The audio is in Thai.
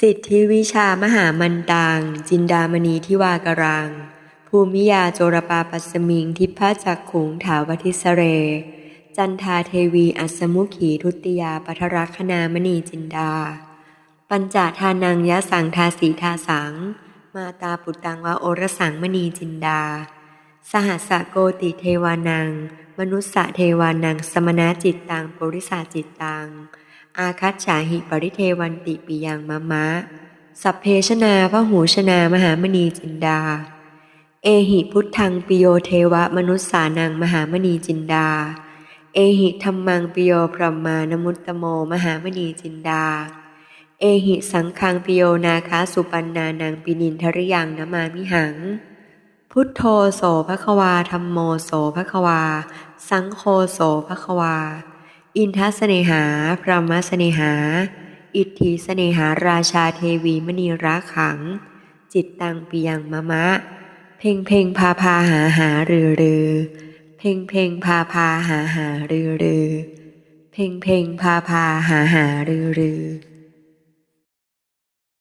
สิทธิวิชามหามันตังจินดามณีทิวากรัง ภูมิยาโจรปาปัสมิงทิพพจักขุงถาวทิสเร จันทาเทวีอัสมุขีทุติยาปัทรคณามณีจินดา ปัญจทานังยะสังทาสีทาสัง มาตาปุตตังวะโอรสังมณีจินดา สหัสโกติเทวานัง มนุสสะเทวานังสมณจิตตังปุริสาจิตตัง อาคัจฉาหิปริเทวันติปิยังมะมะ สัพเพชนาพระหูชนามหามณีจินดา เอหิพุทธังปิโยเทวะมนุสสานังมหามณีจินดา เอหิธรรมังปิโยพรหมานมุตตโมมหามณีจินดา เอหิสังคังปิโยนาคาสุปันนานังปินินทริยังนมามิหัง พุทโธโสภควาธรรมโมโสภควา สังโฆโสภควา อินทสเนหา พระมสเนหา อิทธิสเนหาราชาเทวีมณีรักขัง จิตตังปียังมะมะ เพ่งเพ่งพาพาหาหารือรือเพ่งเพ่งพาพาหาหารือรือเพ่งเพ่งพาพาหาหารือรือ